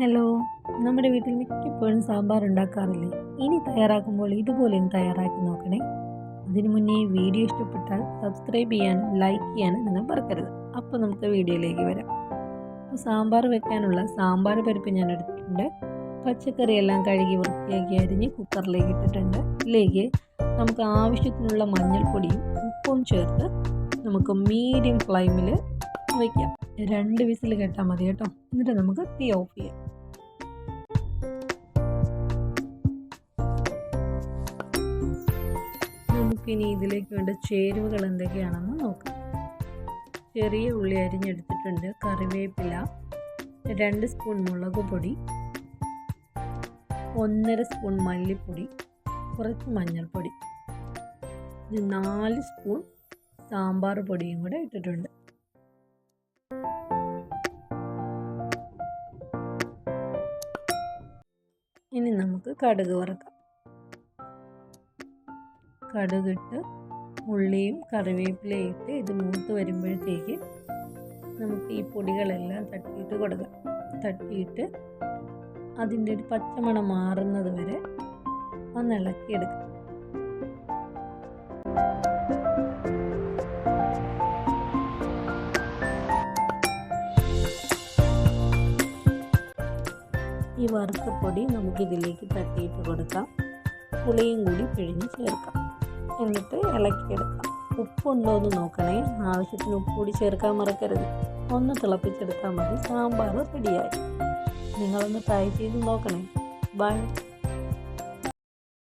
Hello. നമ്മുടെ വീട്ടിൽ മിക്കപ്പോഴും സാമ്പാർ ഉണ്ടാക്കാറില്ലേ? ഇനി തയ്യാറാക്കുമ്പോൾ ഇതുപോലെ ഒന്ന് തയ്യാറാക്കി നോക്കണേ. അതിനു മുന്നേ വീഡിയോ ഇഷ്ടപ്പെട്ടാൽ സബ്സ്ക്രൈബ് ചെയ്യാനും ലൈക്ക് ചെയ്യാനും നിങ്ങൾ മറക്കരുത്. അപ്പോൾ നമുക്ക് വീഡിയോയിലേക്ക് വരാം. അപ്പോൾ സാമ്പാർ വെക്കാനുള്ള സാമ്പാർ പരിപ്പ് ഞാൻ എടുത്തിട്ടുണ്ട്. പച്ചക്കറിയെല്ലാം കഴുകി വൃത്തിയാക്കി അരിഞ്ഞ് കുക്കറിലേക്ക് ഇട്ടിട്ടുണ്ട്. ഇതിലേക്ക് നമുക്ക് ആവശ്യത്തിനുള്ള മഞ്ഞൾപ്പൊടിയും ഉപ്പും ചേർത്ത് നമുക്ക് മീഡിയം ഫ്ലെയിമിൽ വയ്ക്കാം രണ്ട് വിസിൽ കേട്ടാൽ മതി കേട്ടോ. എന്നിട്ട് നമുക്ക് തീ ഓഫ് ചെയ്യാം. നമുക്കിനി ഇതിലേക്ക് വേണ്ട ചേരുവകൾ എന്തൊക്കെയാണെന്ന് നോക്കാം. ചെറിയ ഉള്ളി അരിഞ്ഞെടുത്തിട്ടുണ്ട് കറിവേപ്പില രണ്ട് സ്പൂൺ മുളക് പൊടി ഒന്നര സ്പൂൺ മല്ലിപ്പൊടി കുറച്ച് മഞ്ഞൾപ്പൊടി. നാല് സ്പൂൺ സാമ്പാർ പൊടിയും കൂടെ ഇട്ടിട്ടുണ്ട്. ഇനി നമുക്ക് കടുക് വറുക്കാം. കടുകിട്ട് ഉള്ളിയും കറിവേപ്പിലയും ഇട്ട് ഇത് മൂത്ത് വരുമ്പോഴത്തേക്ക് നമുക്ക് ഈ പൊടികളെല്ലാം തട്ടിയിട്ട് കൊടുക്കാം തട്ടിയിട്ട് അതിന്റെ ഒരു പച്ചമണം മാറുന്നത് വരെ ഒന്ന് ഇളക്കിയെടുക്കാം. ഈ വറുത്ത പൊടി നമുക്കിതിലേക്ക് തട്ടിയിട്ട് കൊടുക്കാം. പുളിയും കൂടി പിഴിഞ്ഞ് ചേർക്കാം. എന്നിട്ട് ഇളക്കിയെടുക്കാം. ഉപ്പുണ്ടോ എന്ന് നോക്കണേ. ആവശ്യത്തിന് ഉപ്പ് കൂടി ചേർക്കാൻ മറക്കരുത്. ഒന്ന് തിളപ്പിച്ചെടുത്താൽ മതി. സാമ്പാർ റെഡിയായി. നിങ്ങളൊന്ന് ട്രൈ ചെയ്ത് നോക്കണേ. ബൈ